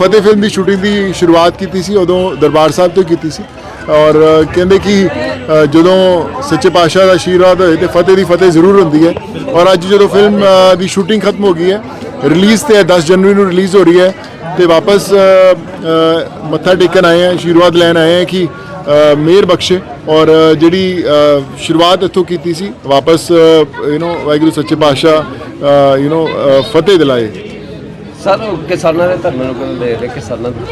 ਫਤਿਹ film ਦੀ shooting ਦੀ ਸ਼ੁਰੂਆਤ ਕੀਤੀ ਸੀ ਉਦੋਂ ਦਰਬਾਰ ਸਾਹਿਬ ਤੋਂ ਹੀ ਕੀਤੀ ਸੀ ਔਰ ਅ, ਕਹਿੰਦੇ ਕਿ ਅ, ਜਦੋਂ ਸੱਚੇ ਪਾਤਸ਼ਾਹ ਦਾ ਆਸ਼ੀਰਵਾਦ ਹੋਏ ਤੇ ਫਤਿਹ ਦੀ ਫਤਿਹ ਜ਼ਰੂਰ ਹੁੰਦੀ ਹੈ ਔਰ ਅੱਜ ਜਦੋਂ ਫਿਲਮ ਅ, ਦੀ ਸ਼ੂਟਿੰਗ ਖਤਮ ਹੋ ਗਈ ਹੈ ਰਿਲੀਜ਼ ਤੇ ਹੈ 10 ਜਨਵਰੀ ਨੂੰ ਰਿਲੀਜ਼ ਹੋ ਰਹੀ ਹੈ ਤੇ ਵਾਪਸ ਅ, ਅ, ਮੱਥਾ ਟੇਕਣ ਆਏ ਆ ਆਸ਼ੀਰਵਾਦ ਲੈਣ ਆਏ ਆ ਕਿ ਅ, ਮਿਹਰ ਬਖਸ਼ੇ ਔਰ ਅ, ਜਿਹੜੀ ਅ, ਸ਼ੁਰੂਆਤ ਇੱਥੋਂ ਕੀਤੀ ਸੀ ਵਾਪਸ ਯੂ نو ਵਾਹਿਗੁਰੂ ਸੱਚੇ ਪਾਤਸ਼ਾਹ ਯੂ نو ਫਤਿਹ ਦਿਲਾਏ ਸਰ ਕਿਸਾਨਾਂ ਦੇ ਧਰਨੇ ਨੂੰ ਕਿਉਂ ਦੇ ਰਹੇ ਕਿਸਾਨਾਂ ਨੂੰ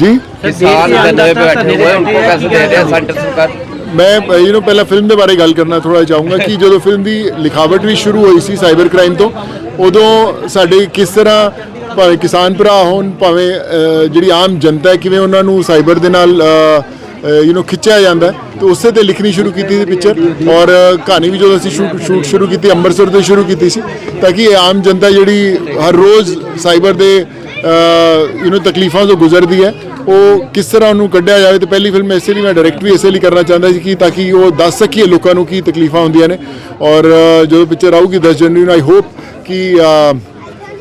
ਜੀ किसान धरने पे बैठे हुए हैं, उनको कैसे दे रहे हैं सेंटर सरकार ਮੈਂ ਯੂ نو ਪਹਿਲਾਂ ਫਿਲਮ ਦੇ ਬਾਰੇ ਗੱਲ ਕਰਨਾ ਥੋੜਾ ਚਾਹੂੰਗਾ ਕਿ ਜਦੋਂ ਫਿਲਮ ਦੀ ਲਿਖਾਵਟ ਵੀ ਸ਼ੁਰੂ ਹੋਈ ਸੀ ਸਾਈਬਰ ਕ੍ਰਾਈਮ ਤੋਂ ਉਦੋਂ ਸਾਡੇ ਕਿਸ ਤਰ੍ਹਾਂ ਭਾਵੇਂ ਕਿਸਾਨ ਭਰਾ ਹੋਣ ਭਾਵੇਂ ਅ, ਜਿਹੜੀ ਆਮ ਜਨਤਾ ਹੈ ਕਿਵੇਂ ਉਹਨਾਂ ਨੂੰ ਸਾਈਬਰ ਦੇ ਨਾਲ ਯੂ نو ਖਿੱਚਿਆ ਜਾਂਦਾ ਹੈ ਤੇ ਉਸੇ ਤੇ ਲਿਖਣੀ ਸ਼ੁਰੂ ਕੀਤੀ ਸੀ ਪਿਕਚਰ ਔਰ ਅ, ਕਹਾਣੀ ਵੀ ਜਦੋਂ ਅਸੀਂ ਸ਼ੂਟ ਸ਼ੂਟ ਸ਼ੁਰੂ ਕੀਤੀ ਅੰਮ੍ਰਿਤਸਰ ਤੋਂ ਸ਼ੁਰੂ ਕੀਤੀ ਸੀ ਤਾਂ ਕਿ ਇਹ ਆਮ ਜਨਤਾ ਜਿਹੜੀ ਹਰ ਰੋਜ਼ ਸਾਈਬਰ ਦੇ ਯੂ نو ਤਕਲੀਫਾਂ ਤੋਂ ਗੁਜ਼ਰਦੀ ਹੈ ਉਹ ਕਿਸ ਤਰ੍ਹਾਂ ਉਹਨੂੰ ਕੱਢਿਆ ਜਾਵੇ ਤੇ ਪਹਿਲੀ ਫਿਲਮ ਇਸੇ ਲਈ ਮੈਂ ਡਾਇਰੈਕਟ ਵੀ ਇਸੇ ਲਈ ਕਰਨਾ ਚਾਹੁੰਦਾ ਸੀ ਕਿ ਤਾਂ ਕਿ ਉਹ ਦੱਸ ਸਕੀਏ ਲੋਕਾਂ ਨੂੰ ਕੀ ਤਕਲੀਫਾਂ ਹੁੰਦੀਆਂ ਨੇ ਔਰ ਅ, ਜਦੋਂ ਪਿਕਚਰ ਆਊਗੀ 10 ਜਨਵਰੀ ਨੂੰ ਆਈ ਹੋਪ ਕਿ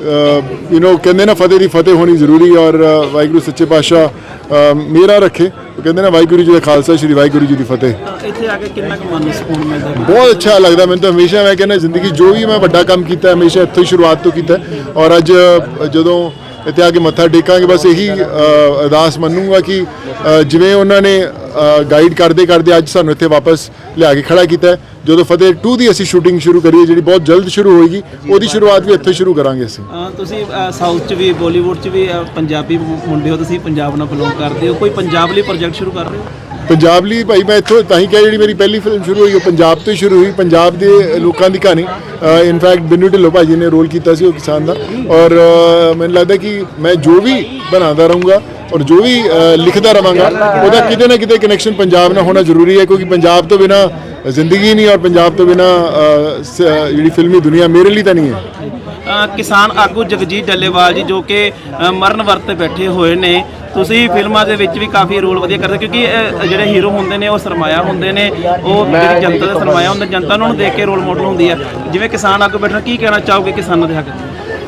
ਯੂ نو ਕਹਿੰਦੇ ਨਾ ਫਤਿਹ ਦੀ ਫਤਿਹ ਹੋਣੀ ਜ਼ਰੂਰੀ ਹੈ ਔਰ ਵਾਹਿਗੁਰੂ ਸੱਚੇ ਪਾਤਸ਼ਾਹ ਮੇਰਾ ਰੱਖੇ ਕਹਿੰਦੇ ਨਾ ਵਾਹਿਗੁਰੂ ਜੀ ਦਾ ਖਾਲਸਾ ਸ਼੍ਰੀ ਵਾਹਿਗੁਰੂ ਜੀ ਦੀ ਫਤਿਹ ਇੱਥੇ ਆ ਕੇ ਕਿੰਨਾ ਕੁ ਮਨ ਨੂੰ ਸਕੂਨ ਮਿਲਦਾ? ਬਹੁਤ ਅੱਛਾ ਲੱਗਦਾ ਮੈਨੂੰ ਤਾਂ ਹਮੇਸ਼ਾ ਮੈਂ ਕਹਿੰਦਾ ਜ਼ਿੰਦਗੀ ਜੋ ਵੀ ਮੈਂ ਵੱਡਾ ਕੰਮ ਕੀਤਾ ਹਮੇਸ਼ਾ ਇੱਥੋਂ ਹੀ ਸ਼ੁਰੂਆਤ ਤੋਂ ਕੀਤਾ। ਔਰ ਅੱਜ ਜਦੋਂ ਇੱਥੇ ਆ ਕੇ ਮੱਥਾ ਟੇਕਾਂਗੇ। ਬਸ ਇਹੀ ਅਰਦਾਸ ਮੰਨੂਗਾ ਕਿ ਜਿਵੇਂ ਉਹਨਾਂ ਨੇ ਗਾਈਡ ਕਰਦੇ ਕਰਦੇ ਅੱਜ ਸਾਨੂੰ ਇੱਥੇ ਵਾਪਸ ਲਿਆ ਕੇ ਖੜਾ ਕੀਤਾ ਜਦੋਂ ਫਤਿਹ 2 ਦੀ ਅਸੀਂ ਸ਼ੂਟਿੰਗ ਸ਼ੁਰੂ ਕਰੀਏ, ਜਿਹੜੀ ਬਹੁਤ ਜਲਦ ਸ਼ੁਰੂ ਹੋਏਗੀ, ਉਹਦੀ ਸ਼ੁਰੂਆਤ ਵੀ ਇੱਥੇ ਸ਼ੁਰੂ ਕਰਾਂਗੇ ਅਸੀਂ। ਤੁਸੀਂ ਸਾਊਥ ਚ ਵੀ ਬਾਲੀਵੁੱਡ ਚ ਵੀ ਪੰਜਾਬੀ ਮੁੰਡੇ ਹੋ ਤੁਸੀਂ, ਪੰਜਾਬ ਨਾਲ ਬਿਲੋਂਗ ਕਰਦੇ ਹੋ। ਕੋਈ ਪੰਜਾਬ ਲਈ ਪ੍ਰੋਜੈਕਟ ਸ਼ੁਰੂ ਕਰ ਰਹੇ ਹੋ? ਪੰਜਾਬ ਲਈ ਭਾਈ ਮੈਂ ਇੱਥੋਂ ਤਾਂ ਹੀ ਕਿਹਾ ਜਿਹੜੀ ਮੇਰੀ ਪਹਿਲੀ ਫਿਲਮ ਸ਼ੁਰੂ ਹੋਈ, ਉਹ ਪੰਜਾਬ ਤੋਂ ਹੀ ਸ਼ੁਰੂ ਹੋਈ, ਪੰਜਾਬ ਦੇ ਲੋਕਾਂ ਦੀ ਕਹਾਣੀ। ਇਨਫੈਕਟ ਬਿੰਨੂ ਢਿੱਲੋਂ ਭਾਜੀ ਨੇ ਰੋਲ ਕੀਤਾ ਸੀ ਉਹ ਕਿਸਾਨ ਦਾ। ਔਰ ਮੈਨੂੰ ਲੱਗਦਾ ਕਿ ਮੈਂ ਜੋ ਵੀ ਬਣਾਉਂਦਾ ਰਹੂੰਗਾ ਔਰ ਜੋ ਵੀ ਲਿਖਦਾ ਰਵਾਂਗਾ ਉਹਦਾ ਕਿਤੇ ਨਾ ਕਿਤੇ ਕਨੈਕਸ਼ਨ ਪੰਜਾਬ ਨਾਲ ਹੋਣਾ ਜ਼ਰੂਰੀ ਹੈ, ਕਿਉਂਕਿ ਪੰਜਾਬ ਤੋਂ ਬਿਨਾ ਜ਼ਿੰਦਗੀ ਨਹੀਂ ਔਰ ਪੰਜਾਬ ਤੋਂ ਬਿਨਾ ਜਿਹੜੀ ਫਿਲਮੀ ਦੁਨੀਆ ਮੇਰੇ ਲਈ ਤਾਂ ਨਹੀਂ ਹੈ। ਕਿਸਾਨ ਆਗੂ ਜਗਜੀਤ ਡੱਲੇਵਾਲ ਜੀ ਜੋ ਕਿ ਮਰਨ ਵਰਤ ਬੈਠੇ ਹੋਏ ਨੇ। ਤੁਸੀਂ ਫਿਲਮਾਂ ਦੇ ਵਿੱਚ ਵੀ ਕਾਫੀ ਰੋਲ ਵਧੀਆ ਕਰਦੇ ਕਿਉਂਕਿ ਜਿਹੜੇ ਹੀਰੋ ਹੁੰਦੇ ਨੇ ਉਹ ਸਰਮਾਇਆ ਹੁੰਦੇ ਨੇ। ਉਹ ਜਿਹੜੀ ਜਨਤਾ ਦਾ ਸਰਮਾਇਆ ਹੁੰਦਾ ਜਨਤਾ ਉਹਨਾਂ ਨੂੰ ਦੇਖ ਕੇ ਰੋਲ ਮਾਡਲ ਹੁੰਦੀ ਹੈ ਜਿਵੇਂ ਕਿਸਾਨ ਆਗੂ ਬੈਠਣਾ ਕੀ ਕਹਿਣਾ ਚਾਹੋਗੇ ਕਿਸਾਨਾਂ ਦੇ ਹੱਕ?